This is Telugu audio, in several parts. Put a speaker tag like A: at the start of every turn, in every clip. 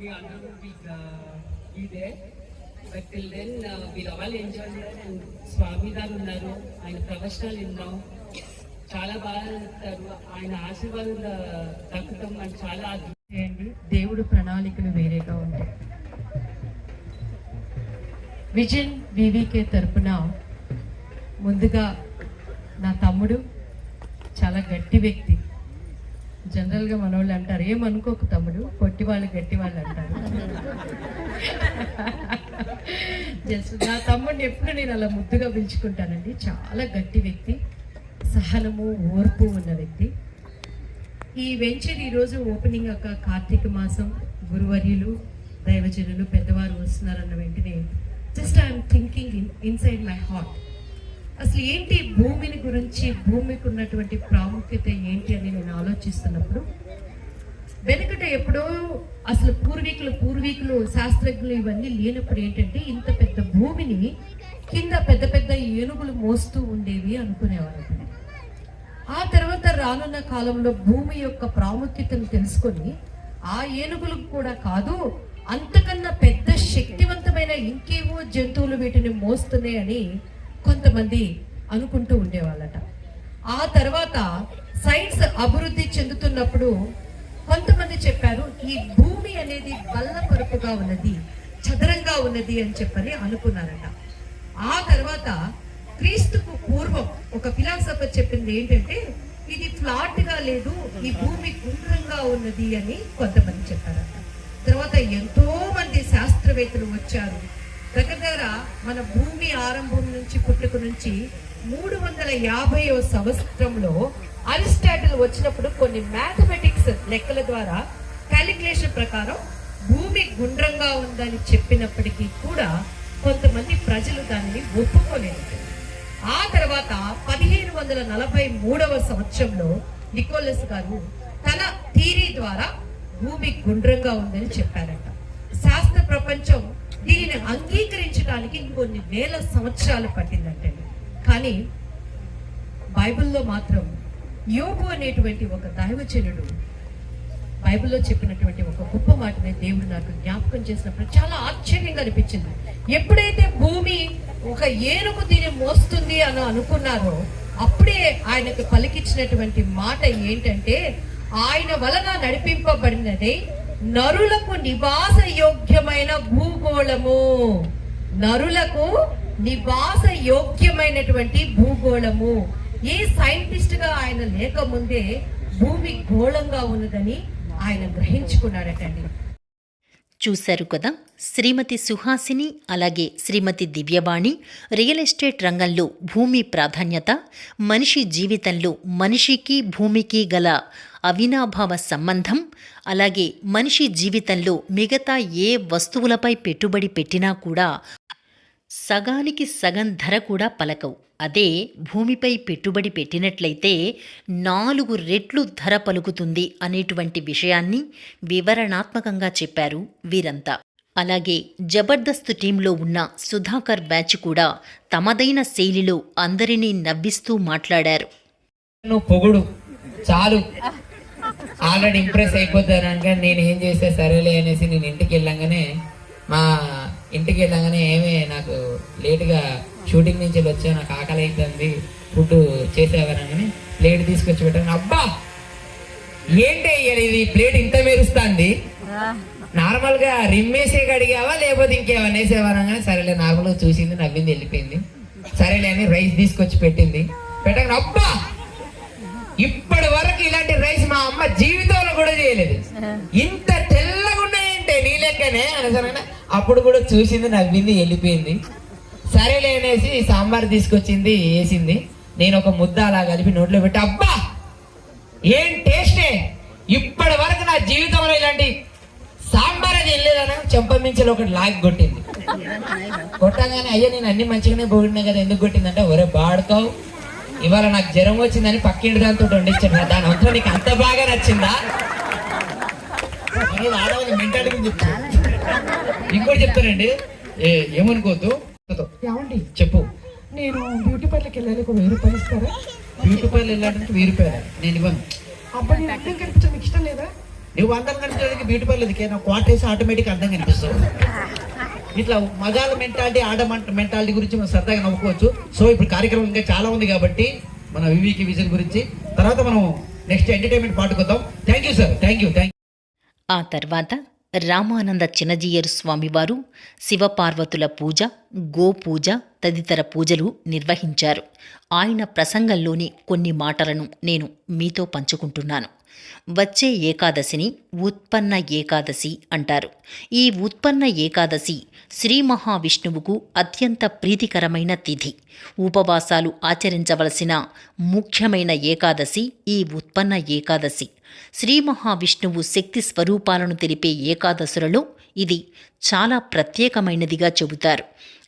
A: we under will uh, be there. But till then, uh, we'll all enjoy here. And స్వామి గారు ఉన్నారు ఆయన ప్రవచనాలు విన్నాం చాలా బాగా ఆయన ఆశీర్వాదం uh, దక్కుతాం మనకు చాలా అదృష్టం.
B: చేయండి దేవుడు ప్రణాళికలు వేరేగా ఉంటాయి విజన్ వివికే తరపున ముందుగా నా తమ్ముడు చాలా గట్టి వ్యక్తి జనరల్గా మనోళ్ళు అంటారు ఏమనుకోకు తమ్ముడు పొట్టి వాళ్ళు గట్టి వాళ్ళు అంటారు. జస్ట్ నా తమ్ముడిని ఎప్పుడు నేను అలా ముద్దుగా పిలుచుకుంటానండి. చాలా గట్టి వ్యక్తి సహనము ఓర్పు ఉన్న వ్యక్తి. ఈ వెంచర్ ఈరోజు ఓపెనింగ్ ఒక కార్తీక మాసం గురువర్యులు దైవజనులు పెద్దవారు వస్తున్నారన్న వెంటనే just I'm thinking in inside my heart. అసలు ఏంటి భూమిని గురించి భూమికి ఉన్నటువంటి ప్రాముఖ్యత ఏంటి అని నేను ఆలోచిస్తున్నప్పుడు వెనుకట ఎప్పుడో అసలు పూర్వీకులు పూర్వీకులు శాస్త్రజ్ఞులు ఇవన్నీ లేనప్పుడు ఏంటంటే ఇంత పెద్ద భూమిని కింద పెద్ద పెద్ద ఏనుగులు మోస్తూ ఉండేవి అనుకునేవారు ఆ తర్వాత రానున్న కాలంలో భూమి యొక్క ప్రాముఖ్యతను తెలుసుకొని ఆ ఏనుగులకు కూడా కాదు అంతకన్నా పెద్ద శక్తివంతమైన ఇంకేవో జంతువులు వీటిని మోస్తున్నాయని కొంతమంది అనుకుంటూ ఉండేవాళ్ళట. ఆ తర్వాత సైన్స్ అభివృద్ధి చెందుతున్నప్పుడు కొంతమంది చెప్పారు ఈ భూమి అనేది బల్లపరుపుగా ఉన్నది చదరంగా ఉన్నది అని చెప్పని అనుకున్నారట. ఆ తర్వాత క్రీస్తుకు పూర్వం ఒక ఫిలాసఫర్ చెప్పింది ఏంటంటే ఇది ఫ్లాట్గా లేదు ఈ భూమి గుండ్రంగా ఉన్నది అని కొంతమంది చెప్పారట. తర్వాత ఎంతో మంది శాస్త్రవేత్తలు వచ్చారు. దగ్గర దగ్గర మన భూమి ఆరంభం నుంచి పుట్టుక నుంచి మూడు వందల యాభై సంవత్సరంలో అరిస్టాటిల్ వచ్చినప్పుడు కొన్ని మ్యాథమెటిక్స్ లెక్కల ద్వారా క్యాలిక్యులేషన్ ప్రకారం భూమి గుండ్రంగా ఉందని చెప్పినప్పటికీ కూడా కొంతమంది ప్రజలు దానిని ఒప్పుకోలేదు. ఆ తర్వాత పదిహేను వందల నలభై మూడవ సంవత్సరంలో నికోలస్ గారు తన థీరీ ద్వారా భూమి గుండ్రంగా ఉందని చెప్పారట. శాస్త్ర ప్రపంచం దీనిని అంగీకరించడానికి ఇంకొన్ని వేల సంవత్సరాలు పట్టిందంటే కానీ బైబిల్లో మాత్రం యోగు అనేటువంటి ఒక దైవజనుడు బైబిల్లో చెప్పినటువంటి ఒక గొప్ప మాటనే దేవుడు నాకు జ్ఞాపకం చేసినప్పుడు చాలా ఆశ్చర్యంగా అనిపించింది. ఎప్పుడైతే భూమి ఒక ఏనుగు దీన్ని మోస్తుంది అని అనుకున్నారో అప్పుడే ఆయనకు పలికించినటువంటి మాట ఏంటంటే ఆయన వలన నడిపింపబడినది నరులకు నివాస యోగ్యమైన భూగోళము. నరులకు నివాస యోగ్యమైనటువంటి భూగోళము. ఏ సైంటిస్ట్గా ఆయన లేకముందే భూమి గోళంగా ఉన్నదని ఆయన గ్రహించుకున్నాడటండి.
C: చూశారు కదా శ్రీమతి సుహాసిని అలాగే శ్రీమతి దివ్యవాణి రియల్ ఎస్టేట్ రంగంలో భూమి ప్రాధాన్యత మనిషి జీవితంలో మనిషికి భూమికి గల అవినాభావ సంబంధం అలాగే మనిషి జీవితంలో మిగతా ఏ వస్తువులపై పెట్టుబడి పెట్టినా కూడా సగానికి సగం ధర కూడా పలకవు. అదే భూమిపై పెట్టుబడి పెట్టినట్లయితే నాలుగు రెట్లు ధర పలుకుతుంది అనేటువంటి విషయాన్ని వివరణాత్మకంగా చెప్పారు వీరంతా. అలాగే జబర్దస్త్ టీంలో ఉన్న సుధాకర్ బ్యాచ్ కూడా తమదైన శైలిలో అందరినీ నవ్విస్తూ మాట్లాడారు.
D: పొగుడు. చాలు. ఆల్రెడీ ఇంప్రెస్ అయిపోతాను అనగా నేను ఏం చేస్తే సరేలే అనేసి నేను ఇంటికి వెళ్ళంగానే మా ఇంటికి వెళ్ళంగానే ఏమే నాకు లేటుగా షూటింగ్ నుంచి వచ్చా నాకు ఆకలి అవుతుంది ఫుడ్ చేసేవారనగానే ప్లేట్ తీసుకొచ్చి పెట్టాను. అబ్బా! ఏంటి ఇది? ప్లేట్ ఇంత మెరుస్తుంది. నార్మల్గా రిమ్మేసే అడిగావా లేకపోతే ఇంకేమన్నా వేసేవారనగానే సరేలే నార్మల్గా చూసింది నవ్వింది వెళ్ళిపోయింది. సరేలే అని రైస్ తీసుకొచ్చి పెట్టింది. పెట్టగానే అబ్బా! ఇప్పటి వరకు ఇలాంటి రైస్ మా అమ్మ జీవితంలో కూడా చేయలేదు. ఇంత తెల్లగా ఉన్నాయంటే నీ లెక్కనే అనసరగా అప్పుడు కూడా చూసింది నవ్వింది వెళ్ళిపోయింది. సరేలే అనేసి సాంబార్ తీసుకొచ్చింది వేసింది. నేను ఒక ముద్ద అలా కలిపి నోట్లో పెట్టి అబ్బా! ఏం టేస్టే! ఇప్పటి వరకు నా జీవితంలో ఇలాంటి సాంబార్ అది వెళ్ళలేదని చెంపమించలో ఒకటి లాగి కొట్టింది. కొట్టగానే అయ్యా నేను అన్ని మంచిగానే పోగినా కదా ఎందుకు కొట్టిందంటే ఒరే బాడుతావు ఇవాళ నాకు జ్వరం వచ్చిందని పక్కింటి దాంతో వండించాను దాని అంతా నీకు అంత బాగా నచ్చిందా? ఆడవాళ్ళు మెంటాలిటీ చెప్తా ఇంకోటి చెప్తానండి. ఏ- ఏమనుకోవద్దు. చెప్పు.
E: నేను బ్యూటీ పార్లర్కి వెళ్ళాలి ఒక వెయ్యి రూపాయలు ఇస్తారా?
D: బ్యూటీ పార్లర్ వెళ్ళాలంటే వెయ్యి రూపాయలు. నేను ఇవ్వను.
E: అబ్బా నేను అందం కనిపించడం ఇష్టం లేదా?
F: నువ్వు అందం కనిపించడానికి బ్యూటీ పార్లర్ ఎందుకే నాకు క్వార్టర్ వేసి ఆటోమేటిక్ అందం కనిపిస్తావు ఇట్లా మగాళ్ళ మెంటాలిటీ ఆడ మెంటాలిటీ గురించి మనం సరదాగా నవ్వుకోవచ్చు. సో ఇప్పుడు కార్యక్రమం ఇంకా చాలా ఉంది కాబట్టి మన వివికి విజన్ గురించి. తర్వాత మనం next entertainment పాటుకొద్దాం thank you sir thank you thank
C: ఆ తర్వాత రామానంద చిన్నజీయరు స్వామివారు శివపార్వతుల పూజ గోపూజ తదితర పూజలు నిర్వహించారు. ఆయన ప్రసంగంలోని కొన్ని మాటలను నేను మీతో పంచుకుంటున్నాను. వచ్చే ఏకాదశిని ఉత్పన్న ఏకాదశి అంటారు. ఈ ఉత్పన్న ఏకాదశి శ్రీ మహావిష్ణువుకు అత్యంత ప్రీతికరమైన తిథి. ఉపవాసాలు ఆచరించవలసిన ముఖ్యమైన ఏకాదశి ఈ ఉత్పన్న ఏకాదశి. శ్రీ మహావిష్ణువు శక్తి స్వరూపాలను తెలిపే ఏకాదశులలో ఇది చాలా ప్రత్యేకమైనదిగా చెబుతారు.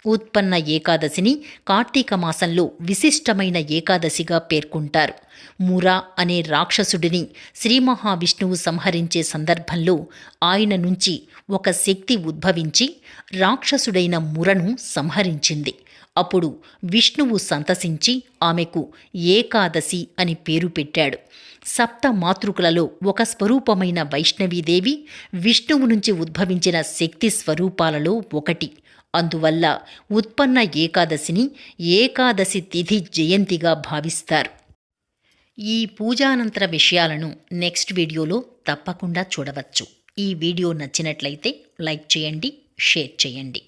C: ఉత్పన్న ఏకాదశిని కార్తీక మాసంలో విశిష్టమైన ఏకాదశిగా పేర్కొంటారు. మురా అనే రాక్షసుడిని శ్రీ మహావిష్ణువు సంహరించే సందర్భంలో ఆయన నుంచి ఒక శక్తి ఉద్భవించి రాక్షసుడైన మురను సంహరించింది. అప్పుడు విష్ణువు సంతసించి ఆమెకు ఏకాదశి అని పేరు పెట్టాడు. సప్త మాతృకులలో ఒక స్వరూపమైన వైష్ణవీదేవి విష్ణువు నుంచి ఉద్భవించిన శక్తి స్వరూపాలలో ఒకటి. అందువల్ల ఉత్పన్న ఏకాదశిని ఏకాదశి తిథి జయంతిగా భావిస్తారు. ఈ పూజానంతర విషయాలను నెక్స్ట్ వీడియోలో తప్పకుండా చూడవచ్చు. ఈ వీడియో నచ్చినట్లయితే లైక్ చేయండి షేర్ చేయండి.